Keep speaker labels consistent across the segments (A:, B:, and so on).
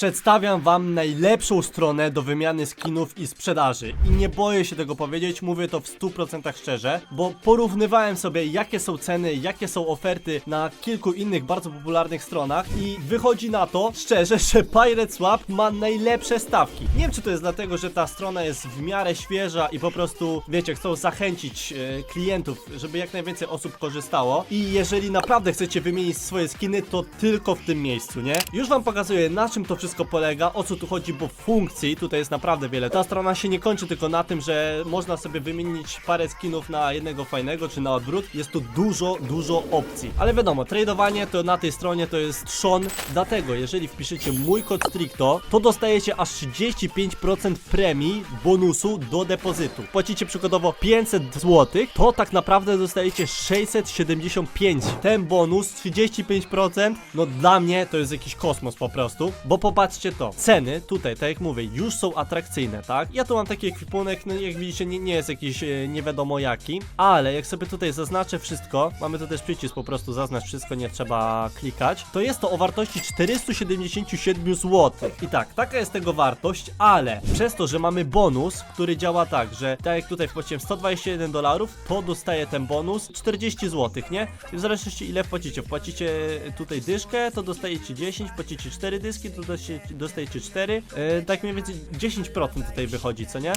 A: Przedstawiam wam najlepszą stronę do wymiany skinów i sprzedaży. I nie boję się tego powiedzieć, mówię to w 100% szczerze, bo porównywałem sobie jakie są ceny, jakie są oferty na kilku innych bardzo popularnych stronach i wychodzi na to, szczerze, że Pirate Swap ma najlepsze stawki. Nie wiem czy to jest dlatego, że ta strona jest w miarę świeża i po prostu, wiecie, chcą zachęcić e, klientów, żeby jak najwięcej osób korzystało i jeżeli naprawdę chcecie wymienić swoje skiny, to tylko w tym miejscu, nie? Już wam pokazuję na czym to wszystko polega, o co tu chodzi, bo funkcji tutaj jest naprawdę wiele. Ta strona się nie kończy tylko na tym, że można sobie wymienić parę skinów na jednego fajnego, czy na odwrót. Jest tu dużo, dużo opcji. Ale wiadomo, tradowanie to na tej stronie to jest trzon, dlatego jeżeli wpiszecie mój kod Stricto, to dostajecie aż 35% premii bonusu do depozytu. Płacicie przykładowo 500 zł, to tak naprawdę dostajecie 675. Ten bonus 35%, no dla mnie to jest jakiś kosmos po prostu, bo popatrzcie to. Ceny tutaj, tak jak mówię, już są atrakcyjne, tak? Ja tu mam taki ekwipunek, no jak widzicie, nie, nie jest jakiś e, nie wiadomo jaki, ale jak sobie tutaj zaznaczę wszystko, mamy tu też przycisk po prostu zaznacz wszystko, nie trzeba klikać, to jest to o wartości 477 zł. I tak, taka jest tego wartość, ale przez to, że mamy bonus, który działa tak, że tak jak tutaj wpłaciłem 121 dolarów, to dostaję ten bonus 40 zł, nie? I w zależności ile wpłacicie, wpłacicie tutaj dyszkę, to dostajecie 10, wpłacicie 4 dyski, to dostajecie, dostajecie 4, e, tak mniej więcej 10% tutaj wychodzi, co nie?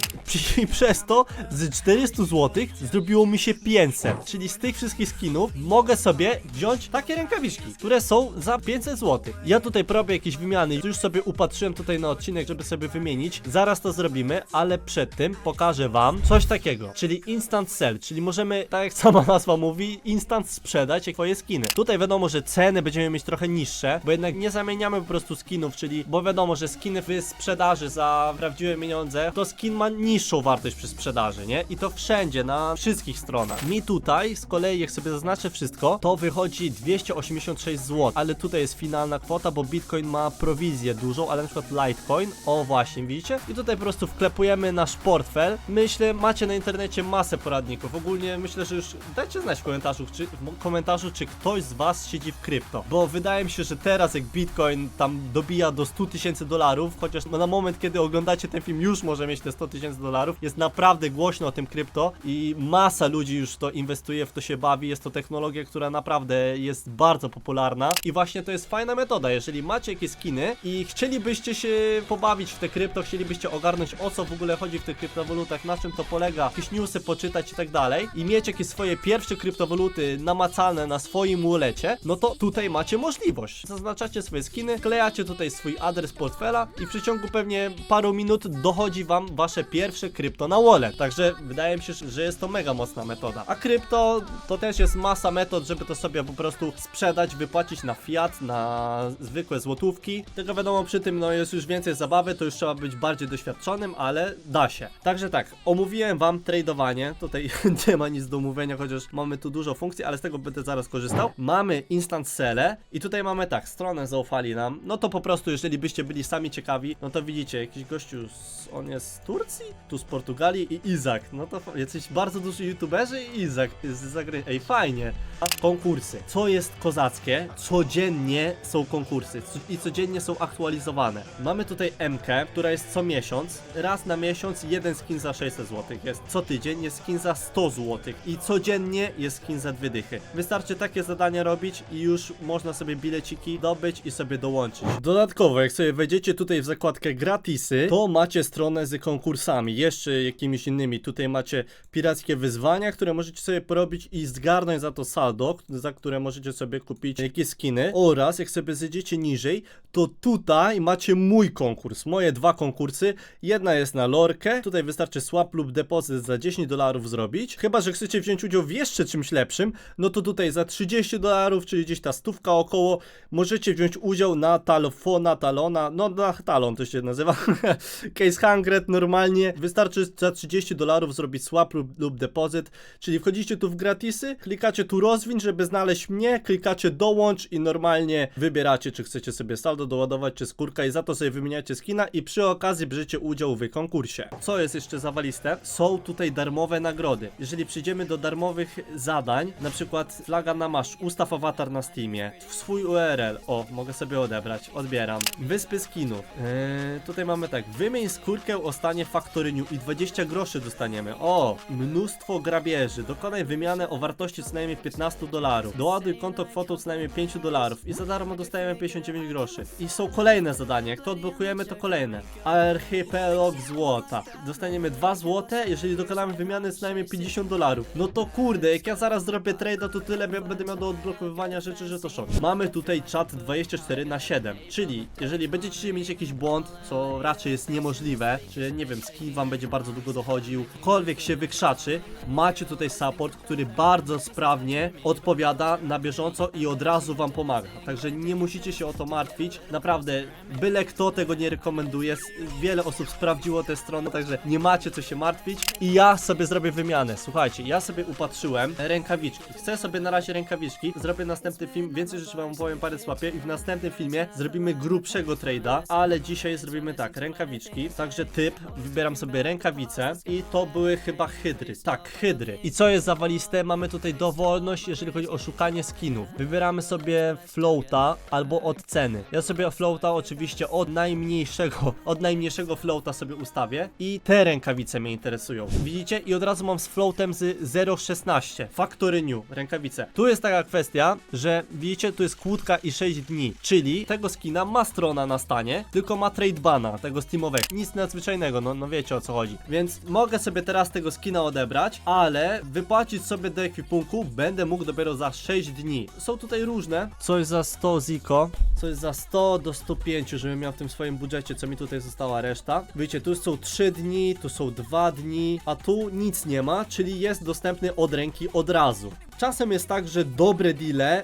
A: I przez to z 400 zł zrobiło mi się 500, czyli z tych wszystkich skinów mogę sobie wziąć takie rękawiczki, które są za 500 zł. Ja tutaj robię jakieś wymiany, już sobie upatrzyłem tutaj na odcinek, żeby sobie wymienić, zaraz to zrobimy, ale przed tym pokażę wam coś takiego, czyli instant sell, czyli możemy, tak jak sama nazwa mówi, instant sprzedać twoje skiny. Tutaj wiadomo, że ceny będziemy mieć trochę niższe, bo jednak nie zamieniamy po prostu skinów, czyli, bo wiadomo, że skiny w sprzedaży za prawdziwe pieniądze, to skin ma niższą wartość przy sprzedaży, nie? I to wszędzie, na wszystkich stronach. Mi tutaj, z kolei, jak sobie zaznaczę wszystko, to wychodzi 286 zł, ale tutaj jest finalna kwota, bo Bitcoin ma prowizję dużą, ale na przykład Litecoin, o właśnie, widzicie? I tutaj po prostu wklepujemy nasz portfel. Myślę, macie na internecie masę poradników. Ogólnie myślę, że już dajcie znać w komentarzu, czy, w komentarzu, czy ktoś z was siedzi w krypto. Bo wydaje mi się, że teraz jak Bitcoin tam dobija do 100 tysięcy dolarów, chociaż na moment, kiedy oglądacie ten film, już może mieć te 100 tysięcy dolarów, jest naprawdę głośno o tym krypto i masa ludzi już to inwestuje, w to się bawi. Jest to technologia, która naprawdę jest bardzo popularna i właśnie to jest fajna metoda. Jeżeli macie jakieś skiny i chcielibyście się pobawić w te krypto, chcielibyście ogarnąć o co w ogóle chodzi w tych kryptowalutach, na czym to polega, jakieś newsy poczytać i tak dalej i mieć jakieś swoje pierwsze kryptowaluty namacalne na swoim wallecie, no to tutaj macie możliwość. Zaznaczacie swoje skiny, klejacie tutaj swój adres portfela i w przeciągu pewnie paru minut dochodzi wam wasze pierwsze krypto na wallet. Także wydaje mi się, że jest to mega mocna metoda. A krypto to też jest masa metod, żeby to sobie po prostu sprzedać, wypłacić na fiat, na zwykłe złotówki. Tylko wiadomo, przy tym no jest już więcej zabawy, to już trzeba być bardziej doświadczonym, ale da się. Także tak, omówiłem wam tradowanie. Tutaj nie ma nic do omówienia, chociaż mamy tu dużo funkcji, ale z tego będę zaraz korzystał. Mamy instant sele i tutaj mamy tak, stronę zaufali nam. No to po prostu, jeżeli byście byli sami ciekawi, no to widzicie, jakiś gościu, z, on jest z Turcji, tu z Portugalii i Izak. No to jacyś bardzo duży youtuberzy i Izak z zagranicy. Ej, fajnie. A konkursy. Co jest kozackie? Codziennie są konkursy i codziennie są aktualizowane. Mamy tutaj MK, która jest co miesiąc. Raz na miesiąc jeden skin za 600 zł jest. Co tydzień jest skin za 100 zł. I codziennie jest skin za dwie dychy. Wystarczy takie zadania robić i już można sobie bileciki dobyć i sobie dołączyć. Dodatkowo, jak sobie wejdziecie tutaj w zakładkę gratisy, to macie stronę z konkursami, jeszcze jakimiś innymi. Tutaj macie pirackie wyzwania, które możecie sobie porobić i zgarnąć za to saldo, za które możecie sobie kupić jakieś skiny. Oraz jak sobie zejdziecie niżej, to tutaj macie mój konkurs, moje dwa konkursy. Jedna jest na lorkę, tutaj wystarczy swap lub depozyt za 10 dolarów zrobić. Chyba, że chcecie wziąć udział w jeszcze czymś lepszym, no to tutaj za 30 dolarów, czyli gdzieś ta stówka około, możecie wziąć udział na talofona, talona, no na talon to się nazywa. Case 100 normalnie. Wystarczy za 30 dolarów zrobić swap lub, lub depozyt, czyli wchodzicie tu w gratisy, klikacie tu rozwin, żeby znaleźć mnie, klikacie dołącz i normalnie wybieracie, czy chcecie sobie saldo doładować, czy skórka i za to sobie wymieniacie skina i przy okazji bierzecie udział w konkursie. Co jest jeszcze zawaliste? Są tutaj darmowe nagrody. Jeżeli przyjdziemy do darmowych zadań, na przykład flaga na masz, ustaw awatar na Steamie, swój URL, o, mogę sobie odebrać, odbieram. Wyspy skinów. Eee, tutaj mamy tak, wymień skórkę o stanie faktoryniu i 20 groszy dostaniemy. O, mnóstwo grabieży. Dokonaj wymianę o wartości co najmniej 15 dolarów. Doładuj konto kwotą co najmniej 5 dolarów i za darmo dostajemy 59 groszy. I są kolejne zadania, jak to odblokujemy to kolejne. Archipelag złota. Dostaniemy 2 złote, jeżeli dokonamy wymiany co najmniej 50 dolarów. No to kurde, jak ja zaraz zrobię trade'a, to tyle będę miał do odblokowywania rzeczy, że to szok. Mamy tutaj czat 24 na 7, czyli jeżeli będziecie mieć jakiś błąd, co raczej jest niemożliwe, czy nie wiem, skin wam będzie bardzo długo dochodził, cokolwiek się wykrzaczy, macie tutaj support, który bardzo sprawnie odpowiada na bieżąco i od razu wam pomaga. Także nie musicie się o to martwić. Naprawdę, byle kto tego nie rekomenduje. Wiele osób sprawdziło tę stronę, także nie macie co się martwić. I ja sobie zrobię wymianę. Słuchajcie, ja sobie upatrzyłem rękawiczki. Chcę sobie na razie rękawiczki. Zrobię następny film, więcej rzeczy wam powiem parę słapie i w następnym filmie zrobimy grubszego trade'a, ale dzisiaj zrobimy tak, rękawiczki. Także typ, wybieram sobie rękawice i to były chyba hydry. Tak, hydry. I co jest zawaliste? Mamy tutaj dowolność, jeżeli chodzi o szukanie skinów. Wybieramy sobie floata albo od ceny. Ja sobie floata oczywiście od najmniejszego, od najmniejszego floata sobie ustawię i te rękawice mnie interesują. Widzicie? I od razu mam z floatem z 0.16. Factory New, rękawice. Tu jest taka kwestia, że widzicie, tu jest kłódka i 6 dni, czyli tego skina ma strona na stanie, tylko ma trade bana, tego steamowego. Nic nadzwyczajnego, no, no wiecie o co chodzi. Więc mogę sobie teraz tego skina odebrać, ale wypłacić sobie do ekwipunku będę mógł dopiero za 6 dni. Są tutaj różne. Coś za 100 ziko, coś za 100 do 105, żebym miał w tym swoim budżecie, co mi tutaj została reszta. Wiecie, tu są 3 dni, tu są 2 dni, a tu nic nie ma, czyli jest dostępny od ręki od razu. Czasem jest tak, że dobre deale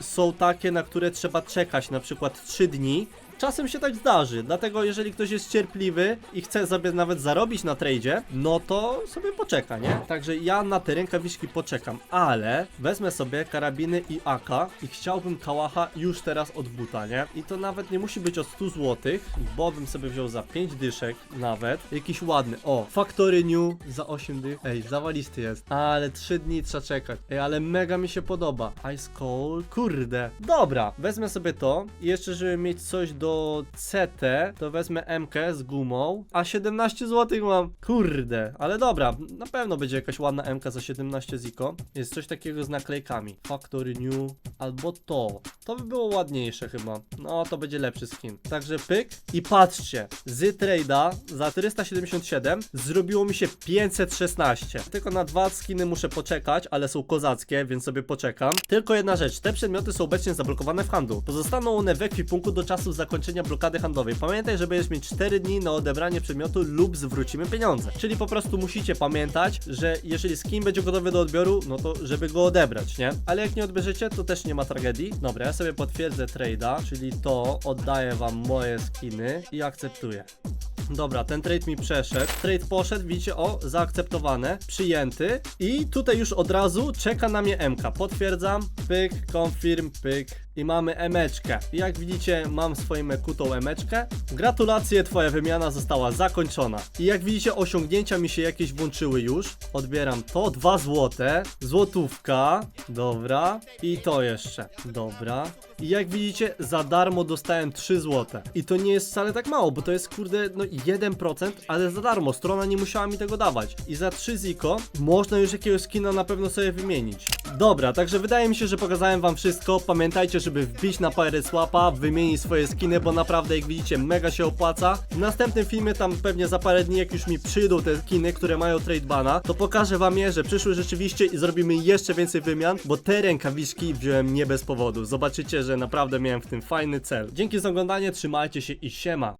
A: są takie, na które trzeba czekać na przykład 3 dni. Czasem się tak zdarzy, dlatego jeżeli ktoś jest cierpliwy i chce sobie nawet zarobić na tradzie, no to sobie poczeka, nie? Także ja na te rękawiczki poczekam, ale wezmę sobie karabiny i AK i chciałbym kałacha już teraz od buta, nie? I to nawet nie musi być od 100 zł, bo bym sobie wziął za 5 dyszek nawet, jakiś ładny, o, Factory New za 8 dych, ej, zawalisty jest, ale 3 dni trzeba czekać, ej, ale mega mi się podoba, Ice Cold, kurde, dobra, wezmę sobie to i jeszcze żeby mieć coś do CT, to wezmę MK z gumą, a 17 zł mam, kurde, ale dobra, na pewno będzie jakaś ładna MK za 17 ziko, jest coś takiego z naklejkami, Factory New, albo to, to by było ładniejsze chyba, no to będzie lepszy skin, także pyk i patrzcie, z trade'a za 477 zrobiło mi się 516, tylko na dwa skiny muszę poczekać, ale są kozackie, więc sobie poczekam, tylko jedna rzecz, te przedmioty są obecnie zablokowane w handlu, pozostaną one w ekwipunku do czasu zakończenia blokady handlowej, pamiętaj, że będziesz mieć 4 dni na odebranie przedmiotu lub zwrócimy pieniądze, czyli po prostu musicie pamiętać, że jeżeli skin będzie gotowy do odbioru, no to żeby go odebrać, nie? Ale jak nie odbierzecie, to też nie ma tragedii. Dobra, ja sobie potwierdzę trade'a, czyli to oddaję wam moje skiny i akceptuję. Dobra, ten trade mi przeszedł. Trade poszedł, widzicie, o, zaakceptowane, przyjęty. I tutaj już od razu czeka na mnie MK. Potwierdzam, pyk, confirm, pyk. I mamy emeczkę. Jak widzicie, mam swoją kutą emeczkę. Gratulacje, twoja wymiana została zakończona. I jak widzicie, osiągnięcia mi się jakieś włączyły już. Odbieram to, 2 złote, złotówka, dobra. I to jeszcze, dobra. I jak widzicie, za darmo dostałem 3 złote. I to nie jest wcale tak mało, bo to jest kurde, no 1%, ale za darmo. Strona nie musiała mi tego dawać. I za 3 ziko można już jakiegoś skina na pewno sobie wymienić. Dobra, także wydaje mi się, że pokazałem wam wszystko. Pamiętajcie, żeby wbić na Pirate Swapa, wymienić swoje skiny, bo naprawdę jak widzicie, mega się opłaca. W następnym filmie, tam pewnie za parę dni, jak już mi przyjdą te skiny, które mają trade bana, to pokażę wam je, że przyszły rzeczywiście i zrobimy jeszcze więcej wymian, bo te rękawiczki wziąłem nie bez powodu. Zobaczycie, że naprawdę miałem w tym fajny cel. Dzięki za oglądanie, trzymajcie się i siema.